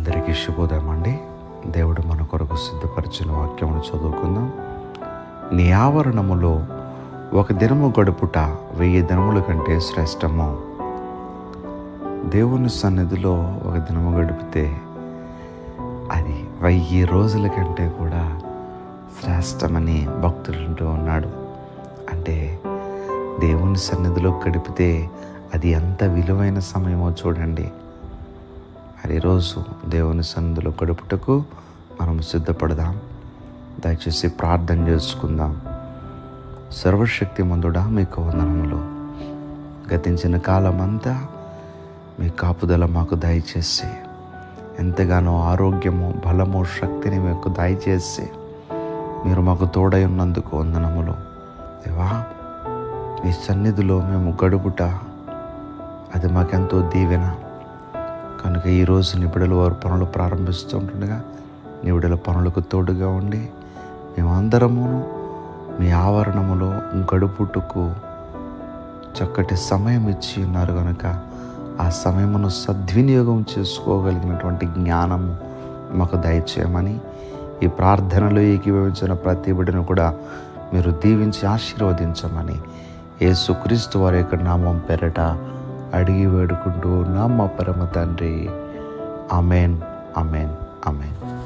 అందరికీ శుభోదయం అండి దేవుడు మన కొరకు సిద్ధపరిచిన వాక్యమును చదువుకుందాం. నీ ఆవరణములో ఒక దినము గడుపుట వెయ్యి దినముల కంటే శ్రేష్టము. దేవుని సన్నిధిలో ఒక దినము గడిపితే అది వెయ్యి రోజుల కంటే కూడా శ్రేష్టమని భక్తులుంటూ ఉన్నాడు. అంటే దేవుని సన్నిధిలో గడిపితే అది ఎంత విలువైన సమయమో చూడండి. మరి దేవుని సన్నిధిలో గడుపుటకు మనం సిద్ధపడదాం. దయచేసి ప్రార్థన చేసుకుందాం. సర్వశక్తి మందుడా మీకు వందనములు. గతించిన కాలమంతా మీ కాపుదల మాకు దయచేసి ఎంతగానో ఆరోగ్యము బలము శక్తిని మీకు దయచేసి మీరు మాకు తోడై ఉన్నందుకు వందనములు. దేవా మీ సన్నిధిలో మేము గడుపుట అది మాకెంతో దీవెన. కనుక ఈరోజు నిబిడలు వారు పనులు ప్రారంభిస్తుంటుండగా నిబిడల పనులకు తోడుగా ఉండి మేమందరమును మీ ఆవరణములో గడుపుటకు చక్కటి సమయం ఇచ్చి ఉన్నారు కనుక ఆ సమయమును సద్వినియోగం చేసుకోగలిగినటువంటి జ్ఞానము మాకు దయచేయమని ఈ ప్రార్థనలో ఏకీభవించిన ప్రతి బిడ్డను కూడా మీరు దీవించి ఆశీర్వదించమని యేసుక్రీస్తు వారి యొక్క నామం పెరట అడిగి వేడుకుంటూ నా మా పరమ తండ్రి. అమేన్ అమేన్ అమేన్